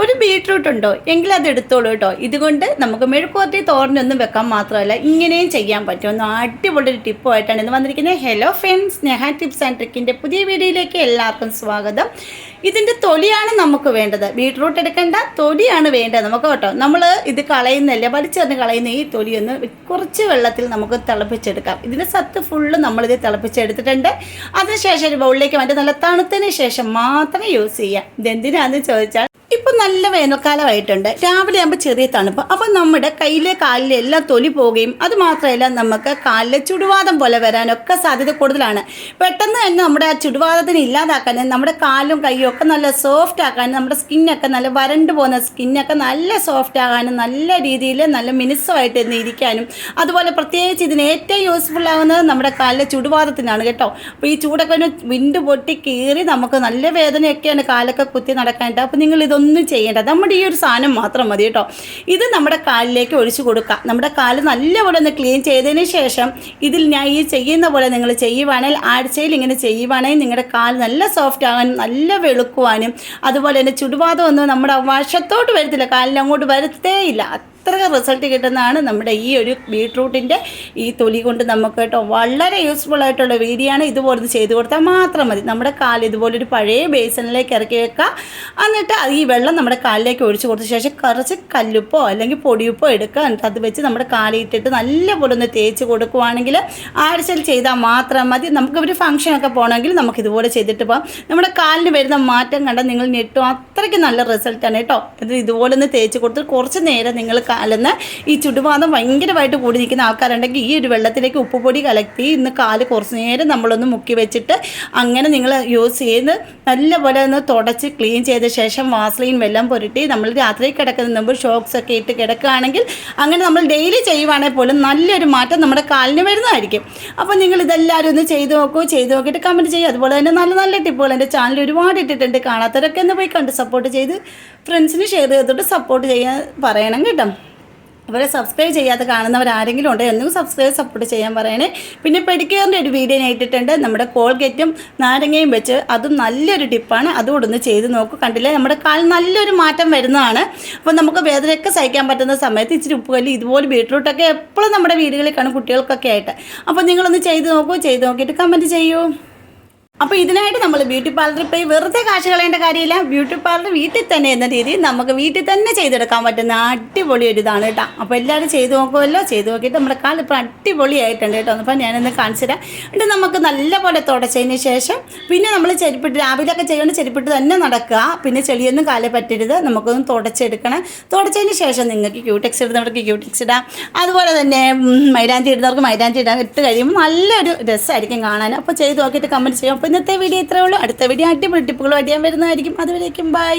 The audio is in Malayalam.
ഒരു ബീട്രൂട്ട് ഉണ്ടോ? എങ്കിൽ അത് എടുത്തോളൂ കേട്ടോ. ഇതുകൊണ്ട് നമുക്ക് മെഴുക്കുവരട്ടി തോരനൊന്നും വെക്കാൻ മാത്രമല്ല ഇങ്ങനെയും ചെയ്യാൻ പറ്റും. ഒന്ന് അടിപൊളി ഒരു ടിപ്പുമായിട്ടാണ് ഇന്ന് വന്നിരിക്കുന്നത്. Hello friends Sneha tips and ട്രിക്കിന്റെ പുതിയ വീഡിയോയിലേക്ക് എല്ലാവർക്കും സ്വാഗതം. ഇതിന്റെ തൊലിയാണ് നമുക്ക് വേണ്ടത്. ബീട്രൂട്ട് എടുക്കേണ്ട തൊലിയാണ് വേണ്ടത് നമുക്ക് കേട്ടോ. നമ്മൾ ഇത് കളയുന്നില്ല വലിച്ചെറിഞ്ഞ് കളയുന്ന ഈ തൊലിയൊന്ന് കുറച്ച് വെള്ളത്തിൽ നമുക്ക് തിളപ്പിച്ചെടുക്കാം. ഇതിന്റെ സത്ത് ഫുള്ള് നമ്മളിത് തിളപ്പിച്ചെടുത്തിട്ടുണ്ട്. അതിനുശേഷം ഒരു ബൗളിലേക്ക് മാറ്റി നല്ല തണുത്തതിന് ശേഷം മാത്രമേ യൂസ് ചെയ്യാം. ഇതെന്തിനാന്ന് ചോദിച്ചാൽ ഇപ്പം നല്ല വേനൽക്കാലമായിട്ടുണ്ട്. രാവിലെ ആകുമ്പോൾ ചെറിയ തണുപ്പ്. അപ്പം നമ്മുടെ കയ്യിലെ കാലിലെ എല്ലാം തൊലി പോവുകയും അത് മാത്രമല്ല നമുക്ക് കാലിലെ ചുടുവാദം പോലെ വരാനൊക്കെ സാധ്യത കൂടുതലാണ്. പെട്ടെന്ന് തന്നെ നമ്മുടെ ആ ചുടുവാദത്തിന് ഇല്ലാതാക്കാൻ നമ്മുടെ കാലും കൈയും ഒക്കെ നല്ല സോഫ്റ്റ് ആക്കാനും നമ്മുടെ സ്കിന്നൊക്കെ നല്ല വരണ്ടു പോകുന്ന സ്കിന്നൊക്കെ നല്ല സോഫ്റ്റ് ആകാനും നല്ല രീതിയിൽ നല്ല മിനുസമായിട്ട് ഇന്ന് ഇരിക്കാനും അതുപോലെ പ്രത്യേകിച്ച് ഇതിന് ഏറ്റവും യൂസ്ഫുൾ ആകുന്നത് നമ്മുടെ കാലിലെ ചുടുവാദത്തിനാണ് കേട്ടോ. അപ്പോൾ ഈ ചൂടൊക്കെ ഒന്ന് വിണ്ട് പൊട്ടി കീറി നമുക്ക് നല്ല വേദനയൊക്കെയാണ് കാലൊക്കെ കുത്തി നടക്കാനായിട്ട്. അപ്പോൾ നിങ്ങൾ ഇതൊന്നും ചെയ്യേണ്ട. നമ്മുടെ ഈ ഒരു സാധനം മാത്രം മതി കേട്ടോ. ഇത് നമ്മുടെ കാലിലേക്ക് ഒഴിച്ചു കൊടുക്കുക നമ്മുടെ കാൽ നല്ലപോലെ ഒന്ന് ക്ലീൻ ചെയ്തതിന് ശേഷം ഇതിൽ ഞാൻ ഈ ചെയ്യുന്ന പോലെ നിങ്ങൾ ചെയ്യുവാണെങ്കിൽ ആഴ്ചയിൽ ഇങ്ങനെ ചെയ്യുവാണെങ്കിൽ നിങ്ങളുടെ കാൽ നല്ല സോഫ്റ്റ് ആകാനും നല്ല വെളുക്കുവാനും അതുപോലെ തന്നെ ചുടുവാദം ഒന്നും നമ്മുടെ വശത്തോട്ട് വരത്തില്ല. കാലിന് അങ്ങോട്ട് വരത്തേ ഇല്ല. അത്ര റിസൾട്ട് കിട്ടുന്നതാണ് നമ്മുടെ ഈ ഒരു ബീട്രൂട്ടിന്റെ ഈ തൊലി കൊണ്ട് നമുക്ക് കേട്ടോ വളരെ യൂസ്ഫുൾ ആയിട്ടുള്ള വീതിയാണ് ഇതുപോലെ ചെയ്ത് കൊടുത്താൽ മാത്രം മതി. നമ്മുടെ കാൽ ഇതുപോലൊരു പഴയ ബേസണിലേക്ക് ഇറക്കി വെക്കുക. എന്നിട്ട് ഈ വെള്ളം നമ്മുടെ കാലിലേക്ക് ഒഴിച്ചു കൊടുത്ത ശേഷം കുറച്ച് കല്ലുപ്പോ അല്ലെങ്കിൽ പൊടിയുപ്പോ എടുക്കുക. എന്നിട്ട് അത് വെച്ച് നമ്മുടെ കാലിട്ടിട്ട് നല്ലപോലെ ഒന്ന് തേച്ച് കൊടുക്കുവാണെങ്കിൽ ആഴ്ചയിൽ ചെയ്താൽ മാത്രം മതി. നമുക്ക് ഒരു ഫംഗ്ഷനൊക്കെ പോകണമെങ്കിൽ നമുക്ക് ഇതുപോലെ ചെയ്തിട്ട് പോകാം. നമ്മുടെ കാലിന് വരുന്ന മാറ്റം കണ്ടാൽ നിങ്ങൾ ഞെട്ടും. അത്രയ്ക്ക് നല്ല റിസൾട്ടാണ് കേട്ടോ. ഇത് ഇതുപോലെ ഒന്ന് തേച്ച് കൊടുത്ത് കുറച്ച് നേരം നിങ്ങൾ കാലെന്ന് ഈ ചുടുവാദം ഭയങ്കരമായിട്ട് കൂടി നിൽക്കുന്ന ആൾക്കാരുണ്ടെങ്കിൽ ഈ ഒരു വെള്ളത്തിലേക്ക് ഉപ്പുപൊടി കലക്കി ഇന്ന് കാൽ കുറച്ച് നേരം നമ്മളൊന്ന് മുക്കി വെച്ചിട്ട് അങ്ങനെ നിങ്ങൾ യൂസ് ചെയ്ത് നല്ലപോലെ ഒന്ന് തുടച്ച് ക്ലീൻ ചെയ്ത ശേഷം വാസ്ലീൻ വെല്ലം പുരട്ടി നമ്മൾ രാത്രി കിടക്കുന്ന മുമ്പ് ഷോക്സ് ഒക്കെ ഇട്ട് കിടക്കുകയാണെങ്കിൽ അങ്ങനെ നമ്മൾ ഡെയിലി ചെയ്യുവാണെങ്കിൽ പോലും നല്ലൊരു മാറ്റം നമ്മുടെ കാലിന് വരുന്നതായിരിക്കും. അപ്പോൾ നിങ്ങൾ ഇതെല്ലാവരും ഒന്ന് ചെയ്ത് നോക്കൂ ചെയ്ത് നോക്കിയിട്ട് കമന്റ് ചെയ്യുക അതുപോലെ തന്നെ നല്ല നല്ല ടിപ്പുകൾ എന്റെ ചാനൽ ഒരുപാട് ഇട്ടിട്ടുണ്ട്. കാണാത്തവരൊക്കെ ഒന്ന് പോയി കണ്ട് സപ്പോർട്ട് ചെയ്ത് ഫ്രണ്ട്സിന് ഷെയർ ചെയ്തിട്ട് സപ്പോർട്ട് ചെയ്യാൻ പറയണം കേട്ടോ. അവരെ സബ്സ്ക്രൈബ് ചെയ്യാതെ കാണുന്നവർ ആരെങ്കിലും ഉണ്ടോ എന്നും സബ്സ്ക്രൈബ് സപ്പോർട്ട് ചെയ്യാൻ പറയണേ. പിന്നെ പെഡിക്കറിന്റെ ഒരു വീഡിയോ ഞാൻ നമ്മുടെ കോൾഗേറ്റും നാരങ്ങയും വെച്ച് അതും നല്ലൊരു ടിപ്പാണ് അതുകൂടെ ഒന്ന് ചെയ്ത് നോക്കും. കണ്ടില്ലേ? നമ്മുടെ കാൽ നല്ലൊരു മാറ്റം വരുന്നതാണ്. അപ്പോൾ നമുക്ക് വേദനയൊക്കെ സഹിക്കാൻ പറ്റുന്ന സമയത്ത് ഇച്ചിരി ഉപ്പുകല്ലി ഇതുപോലെ ബീട്രൂട്ടൊക്കെ എപ്പോഴും നമ്മുടെ വീടുകളിൽ കാണും കുട്ടികൾക്കൊക്കെ ആയിട്ട്. അപ്പോൾ നിങ്ങളൊന്ന് ചെയ്ത് നോക്കൂ. ചെയ്ത് നോക്കിയിട്ട് കമന്റ് ചെയ്യൂ. അപ്പോൾ ഇതിനായിട്ട് നമ്മൾ ബ്യൂട്ടി പാർലറിൽ പോയി വെറുതെ കാശ് കളയേണ്ട കാര്യമില്ല. ബ്യൂട്ടി പാർലർ വീട്ടിൽ തന്നെ എന്ന രീതിയിൽ നമുക്ക് വീട്ടിൽ തന്നെ ചെയ്തെടുക്കാൻ പറ്റുന്ന അടിപൊളി ഒരു ഇതാണ് കേട്ടോ. അപ്പോൾ എല്ലാവരും ചെയ്തു നോക്കുമല്ലോ. ചെയ്തു നോക്കിയിട്ട് നമ്മുടെ കാൽ ഇപ്പോൾ അടിപൊളിയായിട്ടുണ്ട് കേട്ടോ. അപ്പോൾ ഞാനൊന്ന് കാണിച്ചു തരാം. എന്നിട്ട് നമുക്ക് നല്ലപോലെ തുടച്ചതിന് ശേഷം പിന്നെ നമ്മൾ ചെരുപ്പിട്ട് രാവിലെയൊക്കെ ചെയ്യണം ചെരുപ്പിട്ട് തന്നെ നടക്കുക. പിന്നെ ചെളിയൊന്നും കാലേ പറ്റരുത്. നമുക്കൊന്ന് തുടച്ചെടുക്കണം. തുടച്ചതിന് ശേഷം നിങ്ങൾക്ക് ക്യൂടെക്സ് ഇടുന്നവർക്ക് ക്യൂടെക്സ് ഇടാം. അതുപോലെ തന്നെ മൈരാഞ്ചി ഇടുന്നവർക്ക് മൈലാഞ്ചി ഇടാൻ ഇട്ട് കഴിയുമ്പോൾ നല്ലൊരു രസമായിരിക്കും കാണാൻ. അപ്പോൾ ചെയ്ത് നോക്കിയിട്ട് കമന്റ് ചെയ്യാം. അപ്പോൾ ഇന്നത്തെ വീഡിയോ ഇത്രയേ ഉള്ളൂ. അടുത്ത വീഡിയോ അടിപൊളി ടിപ്പുകളും അടിയാൻ വരുന്നതായിരിക്കും. അതുവരേക്കും ബൈ.